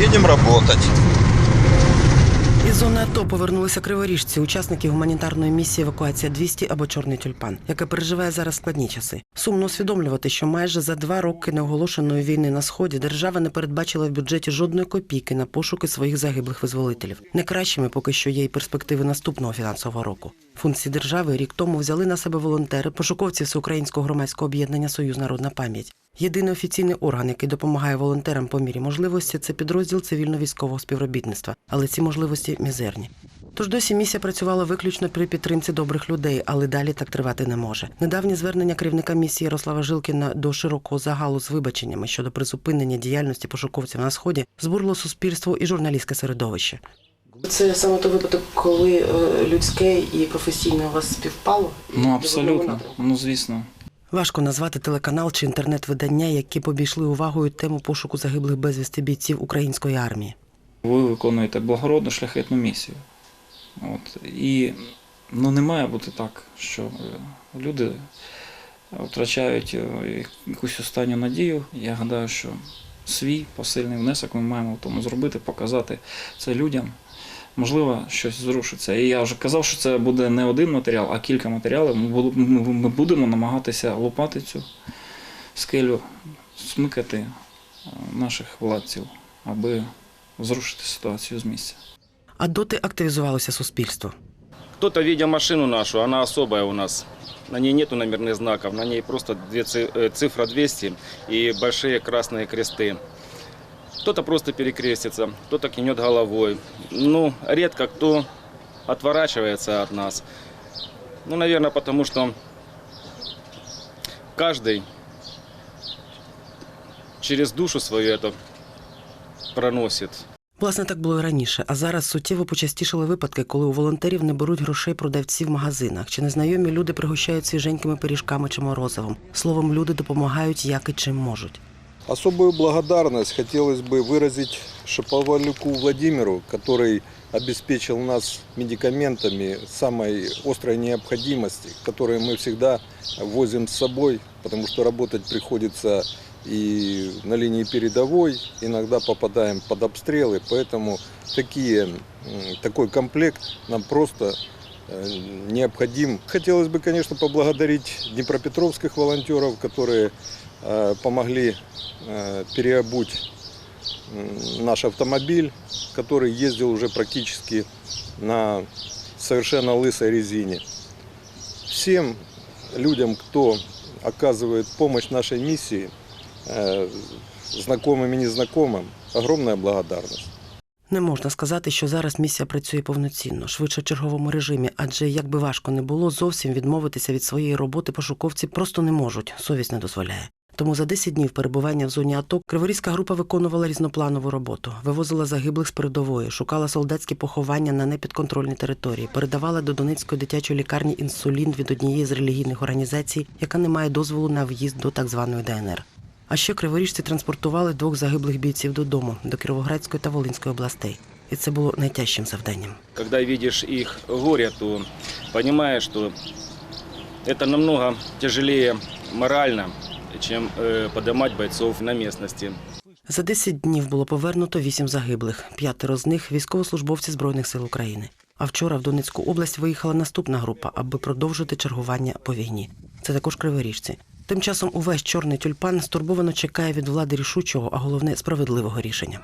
Едем работать. Із зони АТО повернулися криворіжці, учасники гуманітарної місії евакуація 200 або Чорний тюльпан, яка переживає зараз складні часи. Сумно усвідомлювати, що майже за два роки неоголошеної війни на сході держава не передбачила в бюджеті жодної копійки на пошуки своїх загиблих визволителів. Не кращими поки що є й перспективи наступного фінансового року. Функції держави рік тому взяли на себе волонтери, пошуковці всеукраїнського громадського об'єднання Союз Народна пам'ять. Єдиний офіційний орган, який допомагає волонтерам по мірі можливості, це підрозділ цивільно-військового співробітництва, але ці можливості мізерні. Тож досі місія працювала виключно при підтримці добрих людей, але далі так тривати не може. Недавнє звернення керівника місії Ярослава Жилкіна до широкого загалу з вибаченнями щодо призупинення діяльності пошуковців на сході збурило суспільство і журналістське середовище. Це саме той випадок, коли е, людське і професійне у вас співпало? Ну абсолютно. Ну звісно. Важко назвати телеканал чи інтернет-видання, які побійшли увагою тему пошуку загиблих безвісти бійців української армії. Ви виконуєте благородну шляхетну місію. От. І ну, не має бути так, що е, люди втрачають е, якусь останню надію. Я гадаю, що свій посильний внесок ми маємо в тому зробити, показати це людям Можливо, щось зрушиться. І я вже казав, що це буде не один матеріал, а кілька матеріалів. Ми бу- ми- ми будемо намагатися лопати цю скелю, смикати е, наших владців, аби зрушити ситуацію з місця. А доти активізувалося суспільство. Кто-то, видя машину нашу, она особая у нас. На ней нету номерных знаков, на ней просто две ци- э, цифра 200 и большие красные кресты. Кто-то просто перекрестится, кто-то кинет головой. Ну, редко кто отворачивается от нас. Ну, наверное, потому что каждый через душу свою это проносит. Власне, так було і раніше, а зараз суттєво почастішали випадки, коли у волонтерів не беруть грошей продавці в магазинах, чи незнайомі люди пригощають свіженькими пиріжками чи морозивом. Словом, люди допомагають як і чим можуть. Особую благодарность хотелось бы выразить Шаповалюку Владимиру, который обеспечил нас медикаментами самой острой необходимости, которые мы всегда возим с собой, потому что работать приходится и на линии передовой, иногда попадаем под обстрелы, поэтому такие, такой комплект нам просто э, необходим. Хотелось бы, конечно, поблагодарить днепропетровских волонтеров, которые помогли э, переобуть м, наш автомобиль, который ездил уже практически на совершенно лысой резине. Всем людям, кто оказывает помощь нашей миссии, э, знакомым и незнакомым, огромная благодарность. Не можна сказати, що зараз місія працює повноцінно, швидше в черговому режимі, адже як би важко не було, зовсім відмовитися від своєї роботи пошуковці просто не можуть, совість не дозволяє. Тому за 10 днів перебування в зоні АТО Криворізька група виконувала різнопланову роботу, вивозила загиблих з передової, шукала солдатські поховання на непідконтрольній території, передавала до Донецької дитячої лікарні інсулін від однієї з релігійних організацій, яка не має дозволу на в'їзд до так званої ДНР. А ще криворіжці транспортували двох загиблих бійців додому до Кіровоградської та Волинської областей. І це було найтяжчим завданням. Когда видишь их горе, то понимаешь, что это намного тяжелее морально, чем э, поднимать бойцов на местности. За 10 днів було повернуто 8 загиблих, п'ятеро з них військовослужбовці Збройних сил України. А вчора в Донецьку область виїхала наступна група, аби продовжити чергування по війні. Це також криворіжці. Тим часом увесь чорний тюльпан стурбовано чекає від влади рішучого, а головне справедливого рішення.